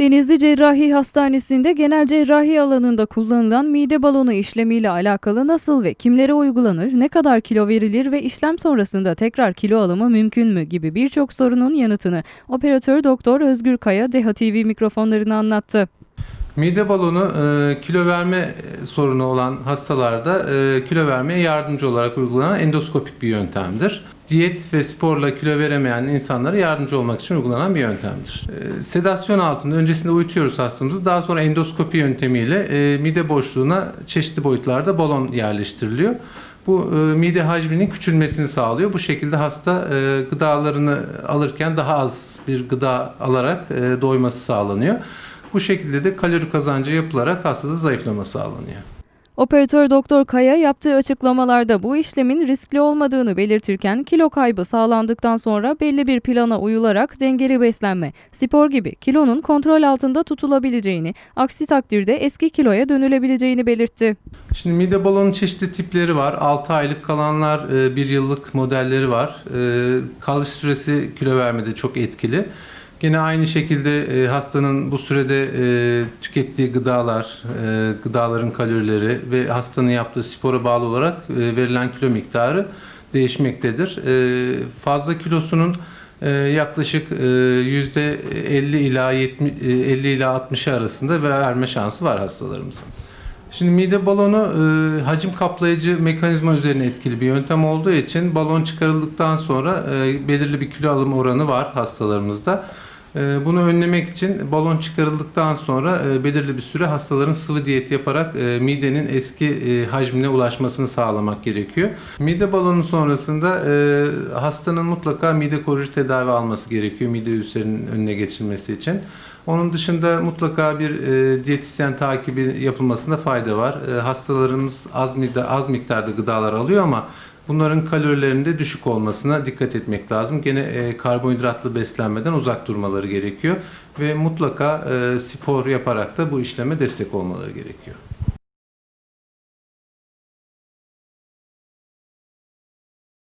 Denizli Cerrahi Hastanesi'nde genel cerrahi alanında kullanılan mide balonu işlemiyle alakalı nasıl ve kimlere uygulanır, ne kadar kilo verilir ve işlem sonrasında tekrar kilo alımı mümkün mü gibi birçok sorunun yanıtını operatör doktor Özgür Kaya Deha TV mikrofonlarına anlattı. Mide balonu e, kilo verme sorunu olan hastalarda e, kilo vermeye yardımcı olarak uygulanan endoskopik bir yöntemdir. Diyet ve sporla kilo veremeyen insanlara yardımcı olmak için uygulanan bir yöntemdir. E, sedasyon altında öncesinde uyutuyoruz hastamızı. Daha sonra endoskopi yöntemiyle e, mide boşluğuna çeşitli boyutlarda balon yerleştiriliyor. Bu e, mide hacminin küçülmesini sağlıyor. Bu şekilde hasta e, gıdalarını alırken daha az bir gıda alarak e, doyması sağlanıyor. Bu şekilde de kalori kazancı yapılarak hastada zayıflama sağlanıyor. Operatör doktor Kaya yaptığı açıklamalarda bu işlemin riskli olmadığını belirtirken kilo kaybı sağlandıktan sonra belli bir plana uyularak dengeli beslenme, spor gibi kilonun kontrol altında tutulabileceğini, aksi takdirde eski kiloya dönülebileceğini belirtti. Şimdi mide balonun çeşitli tipleri var. 6 aylık kalanlar, 1 yıllık modelleri var. E, Kalış süresi kilo vermede çok etkili. Gene aynı şekilde e, hastanın bu sürede e, tükettiği gıdalar, e, gıdaların kalorileri ve hastanın yaptığı spora bağlı olarak e, verilen kilo miktarı değişmektedir. E, fazla kilosunun e, yaklaşık e, yüzde 50 ila 70, e, 50 ila 60 arasında verme şansı var hastalarımızın. Şimdi mide balonu e, hacim kaplayıcı mekanizma üzerine etkili bir yöntem olduğu için balon çıkarıldıktan sonra e, belirli bir kilo alım oranı var hastalarımızda. E, bunu önlemek için balon çıkarıldıktan sonra e, belirli bir süre hastaların sıvı diyet yaparak e, midenin eski e, hacmine ulaşmasını sağlamak gerekiyor. Mide balonu sonrasında hastanın mutlaka mide koruyucu tedavi alması gerekiyor mide ülserinin önüne geçilmesi için. Onun dışında mutlaka bir diyetisyen takibi yapılmasında fayda var. Hastalarımız az, miktar, az miktarda gıdalar alıyor ama bunların kalorilerinde düşük olmasına dikkat etmek lazım. Gene e, karbonhidratlı beslenmeden uzak durmaları gerekiyor ve mutlaka e, spor yaparak da bu işleme destek olmaları gerekiyor.